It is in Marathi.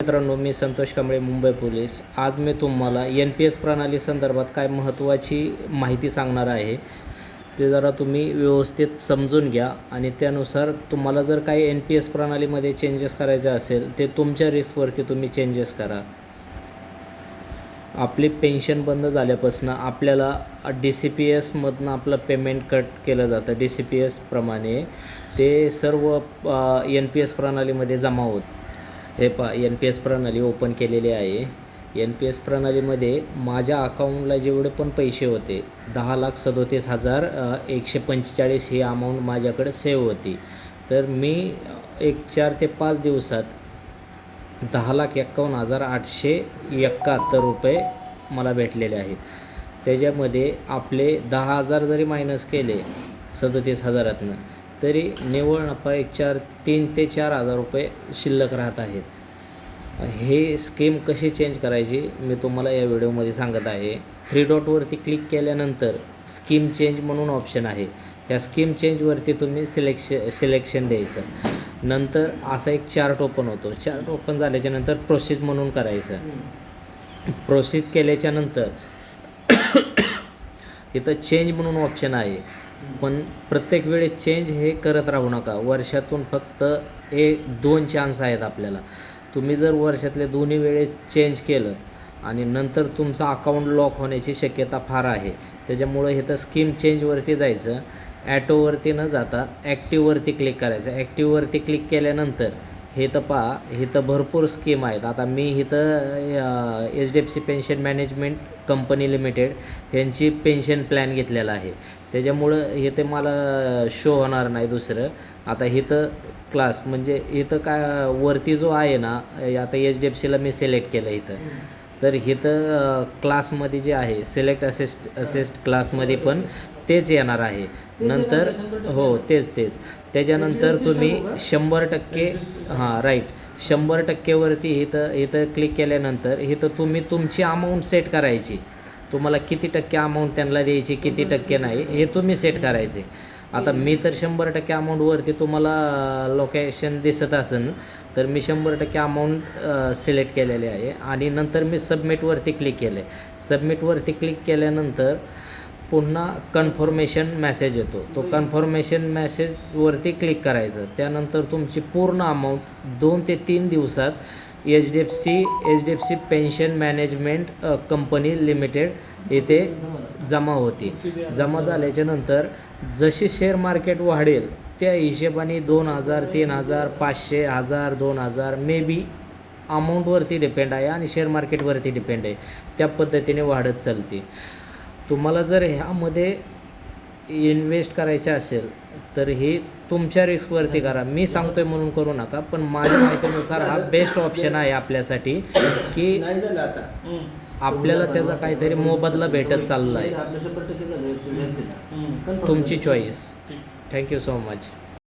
मित्रांनो मी संतोष कांबळे मुंबई पोलीस. आज मी तुम्हाला एन पी एस प्रणाली संदर्भात काय महत्त्वाची माहिती सांगणार आहे ते जरा तुम्ही व्यवस्थित समजून घ्या आणि त्यानुसार तुम्हाला जर काही एन पी एस प्रणालीमध्ये चेंजेस करायचे असेल ते तुमच्या रिस्कवरती तुम्ही चेंजेस करा. आपली पेन्शन बंद झाल्यापासून आपल्याला डी सी पी एसमधनं आपलं पेमेंट कट केलं जातं. डी सी पी एसप्रमाणे ते सर्व एन पी एस प्रणालीमध्ये जमा होतं. हे पा एन पी एस प्रणाली ओपन केलेली आहे. एन पी एस प्रणालीमध्ये माझ्या अकाउंटला जेवढे पण पैसे होते दहा लाख सदोतीस हजार एकशे पंचेचाळीस ही अमाऊंट माझ्याकडे सेव्ह होती. तर मी एक चार ते पाच दिवसात दहा लाख एक्कावन्न हजार आठशे एकाहत्तर रुपये मला भेटलेले आहेत. त्याच्यामध्ये आपले दहा हजार जरी मायनस केले सदोतीस हजारातनं तरी निव्वळ नफा एक चार तीन ते चार हजार रुपये शिल्लक राहत आहेत. हे स्कीम कशी चेंज करायची मी तुम्हाला या व्हिडिओमध्ये सांगत आहे. थ्री डॉटवरती क्लिक केल्यानंतर स्कीम चेंज म्हणून ऑप्शन आहे. या स्कीम चेंजवरती तुम्ही सिलेक्श सिलेक्शन द्यायचं. नंतर असा एक चार्ट ओपन होतो. चार्ट ओपन झाल्याच्यानंतर प्रोसेस म्हणून करायचं. प्रोसेस केल्याच्यानंतर इथं चेंज म्हणून ऑप्शन आहे. पण प्रत्येक वेळेस चेंज हे करत राहू नका. वर्षातून फक्त हे दोन चान्स आहेत आपल्याला. तुम्ही जर वर्षातले दोन्ही वेळेस चेंज केलं आणि नंतर तुमचं अकाउंट लॉक होण्याची शक्यता फार आहे त्याच्यामुळं हे तर स्कीम चेंजवरती जायचं. ॲटोवरती न जाता ॲक्टिववरती क्लिक करायचं. ॲक्टिववरती क्लिक केल्यानंतर हे तर पहा इथं भरपूर स्कीम आहेत. आता मी इथं H D F C pension management company limited यांची पेन्शन प्लॅन घेतलेला आहे. त्याच्यामुळं हे ते मला शो होणार नाही दुसरं. आता इथं क्लास म्हणजे इथं काय वरती जो आहे ना आता एच डी एफ सीला मी सिलेक्ट केलं इथं. तर इथं क्लासमध्ये जे आहे सिलेक्ट असिस्ट असिस्ट क्लासमध्ये पण तेच येणार आहे. नंतर हो तेच तेच. त्याच्यानंतर तुम्ही शंभर टक्के हां राईट शंभर टक्केवरती इथं इथं क्लिक केल्यानंतर इथं तुम्ही तुमची अमाऊंट सेट करायची. तुम्हाला किती टक्के अमाऊंट त्यांना द्यायची किती टक्के नाही हे तुम्ही सेट करायचे. आता मी तर शंभर टक्के अमाऊंटवरती तुम्हाला लोकेशन दिसत असेल तर मी शंभर टक्के अमाऊंट सिलेक्ट केलेले आहे. आणि नंतर मी सबमिटवरती क्लिक केले सबमिटवरती क्लिक केल्यानंतर पुन्हा कन्फर्मेशन मेसेज येतो. तो कन्फर्मेशन मेसेजवरती क्लिक करायचं. त्यानंतर तुमची पूर्ण अमाऊंट दोन ते तीन दिवसात H D F C H D F C pension management company limited येथे जमा होती जमा झाल्याच्यानंतर जशी शेअर मार्केट वाढेल त्या हिशेबाने दोन हजार तीन हजार पाचशे हजार दोन हजार मे बी अमाऊंटवरती डिपेंड आहे आणि शेअर मार्केटवरती डिपेंड आहे. त्या पद्धतीने वाढत चालते. तुम्हाला जर ह्यामध्ये इन्व्हेस्ट करायचे असेल तर हे तुमच्या रिस्कवरती करा. मी सांगतोय म्हणून करू नका पण माझ्या माहितीनुसार हा बेस्ट ऑप्शन आहे आपल्यासाठी की नाही झालं आता. आपल्याला त्याचा काहीतरी मोबदला भेटत चालला आहे तुमची choice thank you so much.